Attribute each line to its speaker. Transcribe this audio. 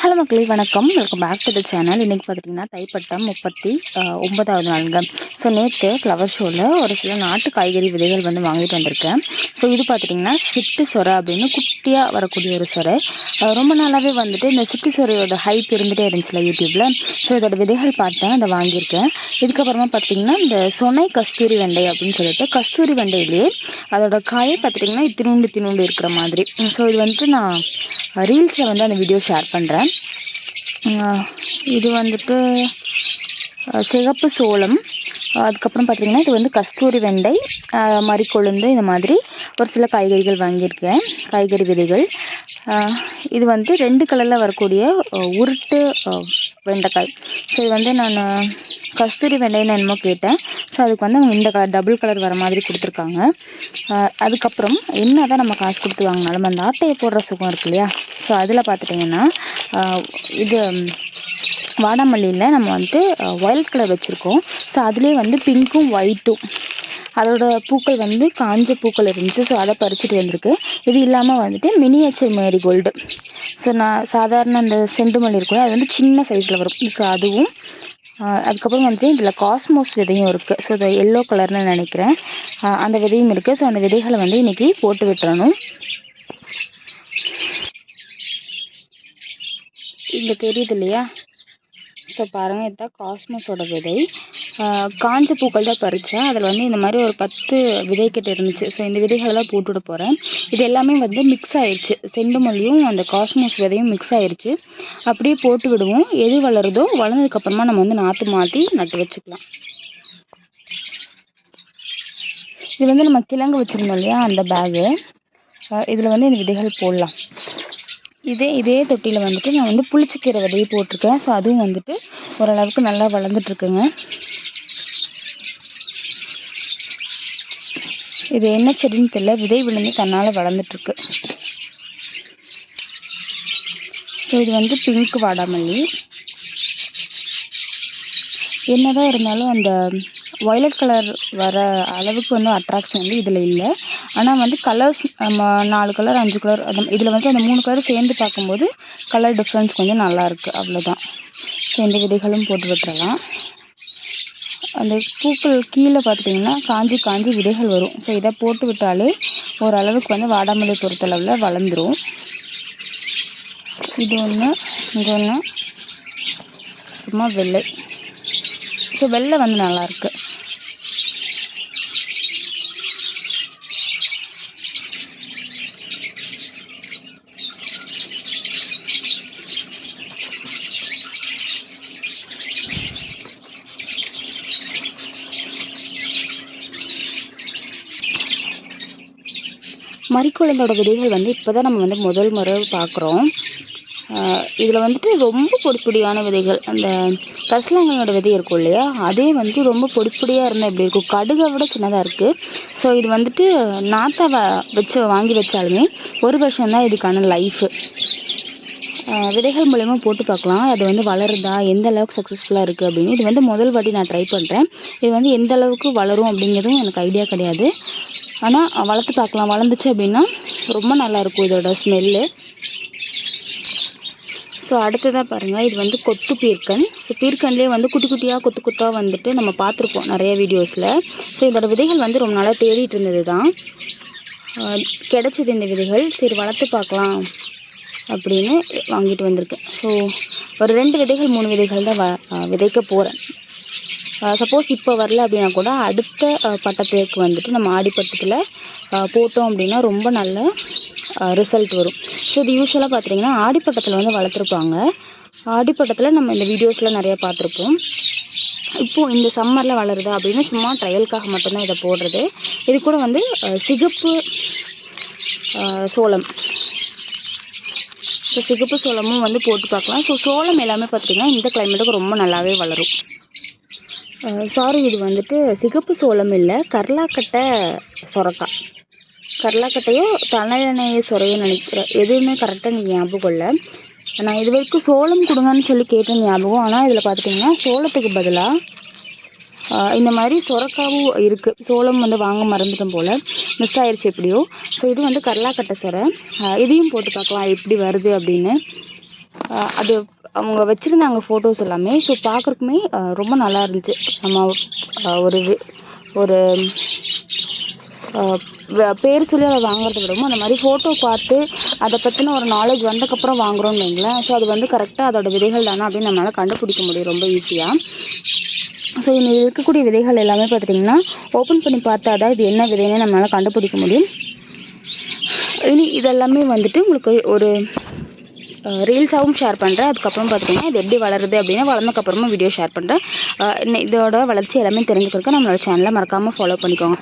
Speaker 1: Hello மக்களே வணக்கம். Welcome back to the channel இன்றைக்கி பார்த்துட்டிங்கன்னா தைப்பட்டம் முப்பத்தி ஒன்பதாவது நாளுங்க. ஸோ நேற்று ஃப்ளவர் ஷோவில் ஒரு சில நாட்டு காய்கறி விதைகள் வந்து வாங்கிட்டு வந்திருக்கேன். ஸோ இது பார்த்துட்டிங்கன்னா சிட்டு சொரை அப்படின்னு குட்டியாக வரக்கூடிய ஒரு சொரை. ரொம்ப நாளாகவே வந்துட்டு இந்த சிட்டு சொரையோட ஹைப் இருந்துகிட்டே இருந்துச்சுல யூடியூப்பில் ஸோ இதோட விதைகள் பார்த்தேன் அதை வாங்கியிருக்கேன். இதுக்கப்புறமா பார்த்தீங்கன்னா இந்த சொனை கஸ்தூரி வெண்டை அப்படின்னு சொல்லிட்டு கஸ்தூரி வெண்டையிலேயே அதோட காயை பார்த்துட்டிங்கன்னா இத்தினூண்டு திருண்டு இருக்கிற மாதிரி. ஸோ இது வந்துட்டு நான் ரீல்ஸில் வந்து அந்த வீடியோ ஷேர் பண்ணுறேன் இது வந்துட்டு சிகப்பு சோளம். அதுக்கப்புறம் பார்த்தீங்கன்னா இது வந்து கஸ்தூரி வெண்டை மறிக்கொழுந்து இந்த மாதிரி ஒரு சில காய்கறிகள் வாங்கியிருக்கேன். காய்கறி விதைகள். இது வந்து ரெண்டு கலரில் வரக்கூடிய உருட்டு வெண்டைக்காய். ஸோ இது வந்து நான் கஸ்தூரி வெண்டைன்னு என்னமோ கேட்டேன். ஸோ அதுக்கு வந்து அவங்க இந்த கலர் டபுள் கலர் வர மாதிரி கொடுத்துருக்காங்க. அதுக்கப்புறம் என்ன தான் நம்ம காசு கொடுத்து வாங்கினாலும் அந்த ஆட்டையை போடுற சுகம் இருக்கு இல்லையா? ஸோ அதில் பார்த்துட்டிங்கன்னா இது வாடாமல்லியில் நம்ம வந்துட்டு ஒயிட் கலர் வச்சுருக்கோம். ஸோ அதுலேயே வந்து பிங்க்கும் ஒயிட்டும் அதோட பூக்கள் வந்து காஞ்ச பூக்கள் இருந்துச்சு. ஸோ அதை பறிச்சுட்டு வந்திருக்கு. இது இல்லாமல் வந்துட்டு மினியேச்சர் மேரிகோல்டு ஸோ நான் சாதாரண அந்த செண்டு மல்லி இருக்கும் அது வந்து சின்ன சைஸில் வரும். ஸோ அதுவும் அதுக்கப்புறம் வந்துட்டு இதில் காஸ்மோஸ் விதையும் இருக்குது ஸோ இது எல்லோ கலர்னு நினைக்கிறேன். அந்த விதையும் இருக்குது ஸோ அந்த விதைகளை வந்து இன்றைக்கி போட்டு விட்டுறணும் இங்கே தெரியுது இல்லையா? ஸோ பாருங்கள் இதுதான் காஸ்மோஸோட விதை. காஞ்ச பூக்கள் தான் பறித்தேன் அதில் வந்து இந்த மாதிரி ஒரு பத்து விதைக்கிட்ட இருந்துச்சு. ஸோ இந்த விதைகளெல்லாம் போட்டுவிட போகிறேன் இது எல்லாமே வந்து மிக்ஸ் ஆயிடுச்சு செண்டுமல்லியும் அந்த காஸ்மோஸ் விதையும் மிக்ஸ் ஆயிடுச்சு அப்படியே போட்டு விடுவோம். எது வளருதோ வளர்ந்ததுக்கப்புறமா நம்ம வந்து நாற்று மாற்றி நட்டு வச்சுக்கலாம். இது வந்து நம்ம கிழங்கு வச்சுருந்தோம் இல்லையா அந்த பேகு இதில் வந்து இந்த விதைகள் போடலாம். இதே இதே தொட்டியில் வந்துட்டு நான் வந்து புளிச்சக்கீரை விதையை போட்டிருக்கேன். ஸோ அதுவும் வந்துட்டு ஓரளவுக்கு நல்லா வளர்ந்துட்டுருக்குங்க. இது என்ன செடின்னு தெரியல. விதை விழுந்து தன்னால் வளர்ந்துட்டுருக்கு. ஸோ இது வந்து பிங்க் வாடாமல்லி. என்னதான் இருந்தாலும் அந்த வயலட் கலர் வர அளவுக்கு வந்து அட்ராக்ஷன் வந்து இதில் இல்லை. ஆனால் வந்து கலர்ஸ் நம்ம நாலு கலர் அஞ்சு கலர் அந்த இதில் வந்து அந்த மூணு கலர் சேர்ந்து பார்க்கும்போது கலர் டிஃப்ரென்ஸ் கொஞ்சம் நல்லாயிருக்கு அவ்வளோதான் சேர்ந்து விதைகளும் போட்டு விட்டுறலாம் அந்த பூக்கள் கீழே பார்த்துட்டிங்கன்னா காஞ்சி காஞ்சி விதைகள் வரும். ஸோ இதை போட்டு விட்டாலே ஓரளவுக்கு வந்து வாடாமல்லி பொறுத்தளவில் வளர்ந்துரும். இது ஒன்று இது ஒன்று சும்மா வெள்ளை. ஸோ வெள்ளை வந்து நல்லாயிருக்கு மறிக்குழந்தோட விதைகள் வந்து இப்போ தான் நம்ம வந்து முதல் முறை பார்க்குறோம். இதில் வந்துட்டு ரொம்ப பொடிப்பொடியான விதைகள் அந்த கரிசலாங்கண்ணியோட விதை இருக்கும் இல்லையா? அதே வந்து ரொம்ப பொடிப்பொடியாக இருந்தால் எப்படி இருக்கும்? கடுகை விட சின்னதாக இருக்குது ஸோ இது வந்துட்டு நாத்தா வ வச்சு வாங்கி வச்சாலுமே ஒரு வருஷம்தான் இதுக்கான லைஃபு விதைகள் மூலயமா போட்டு பார்க்கலாம். அது வந்து வளருதா? எந்த அளவுக்கு சக்ஸஸ்ஃபுல்லாக இருக்குது அப்படின்னு. இது வந்து முதல் வாட்டி நான் ட்ரை பண்ணுறேன் இது வந்து எந்த அளவுக்கு வளரும் அப்படிங்கிறதும் எனக்கு ஐடியா கிடையாது. ஆனால் வளர்த்து பார்க்கலாம். வளர்ந்துச்சு அப்படின்னா ரொம்ப நல்லாயிருக்கும் இதோட ஸ்மெல்லு ஸோ அடுத்ததாக பாருங்கள் இது வந்து கொத்து பீர்க்கன். ஸோ பீர்க்கன்லேயே வந்து குட்டி குட்டியாக கொத்து குத்தாக வந்துட்டு நம்ம பார்த்துருப்போம் நிறைய வீடியோஸில் ஸோ இதோட விதைகள் வந்து ரொம்ப நாளாக தேடிட்டு இருந்தது தான் கிடச்சிது இந்த விதைகள். சரி வளர்த்து பார்க்கலாம் அப்படின்னு வாங்கிட்டு வந்திருக்கேன். ஸோ ஒரு ரெண்டு விதைகள் மூணு விதைகள் தான் வ விதைக்க போகிறேன் சப்போஸ் இப்போ வரல அப்படின்னா கூட அடுத்த பட்டத்துக்கு வந்துட்டு நம்ம ஆடிப்பட்டத்தில் போட்டோம் அப்படின்னா ரொம்ப நல்ல ரிசல்ட் வரும். ஸோ இது யூஸ்வலாக பார்த்துட்டிங்கன்னா ஆடிப்பட்டத்தில் வந்து வளர்த்துருப்பாங்க. ஆடிப்பட்டத்தில் நம்ம இந்த வீடியோஸில் நிறைய பார்த்துருப்போம் இப்போது இந்த சம்மரில் வளருதா அப்படின்னு சும்மா ட்ரையலுக்காக மட்டும்தான் இதை போடுறது. இது கூட வந்து சிகப்பு சோளம். ஸோ சிகப்பு சோளமும் வந்து போட்டு பார்க்கலாம். ஸோ சோளம் எல்லாமே பார்த்திங்கன்னா இந்த கிளைமேட்டுக்கு ரொம்ப நல்லாவே வளரும். சாரி இது வந்துட்டு சிகப்பு சோளம் இல்லை கர்லாக்கட்டை சொரக்காய் கர்லாக்கட்டையோ தலையணையை சொரையோ நினைக்கிறேன் எதுவுமே கரெக்டாக எனக்கு ஞாபகம் இல்லை நான் இது வரைக்கும் சோளம் கொடுங்கன்னு சொல்லி கேட்ட ஞாபகம் ஆனால் இதில் பார்த்துட்டிங்கன்னா சோளத்துக்கு பதிலாக இந்த மாதிரி சொரக்காவும் இருக்குது சோளம் வந்து வாங்க மறந்துட்டோம் போல். மிஸ் ஆயிடுச்சு எப்படியோ. ஸோ இது வந்து கரலாக்கட்டை சொரை. இதையும் போட்டு பார்க்கலாம் எப்படி வருது அப்படின்னு. அது அவங்க வச்சுருந்தாங்க ஃபோட்டோஸ் எல்லாமே. ஸோ பார்க்குறக்குமே ரொம்ப நல்லா இருந்துச்சு. நம்ம ஒரு ஒரு பேர் சொல்லி அதை வாங்குறத விடவும் அந்த மாதிரி ஃபோட்டோ பார்த்து அதை பற்றின ஒரு நாலேஜ் வந்ததுக்கப்புறம் வாங்குறோம்னு வைங்களேன். ஸோ அது வந்து கரெக்டாக அதோட விதைகள் தானே அப்படின்னு நம்மளால் கண்டுபிடிக்க முடியும். ரொம்ப ஈஸியாக ஸோ இதில் இருக்கக்கூடிய விதைகள் எல்லாமே பார்த்துட்டிங்கன்னா ஓப்பன் பண்ணி பார்த்தா தான் இது என்ன விதைன்னு நம்மளால் கண்டுபிடிக்க முடியும். இனி இதெல்லாமே வந்துட்டு உங்களுக்கு ஒரு ரீல்ஸாகவும் ஷேர் பண்ணுறேன் அதுக்கப்புறம் பார்த்துட்டிங்கன்னா இது எப்படி வளருது அப்படின்னா வளர்ந்ததுக்கப்புறமா வீடியோ ஷேர் பண்ணுறேன் இதோட வளர்ச்சி எல்லாமே தெரிஞ்சுக்கிறதுக்கு நம்மளோட சேனலை மறக்காமல் ஃபாலோ பண்ணிக்கோங்க.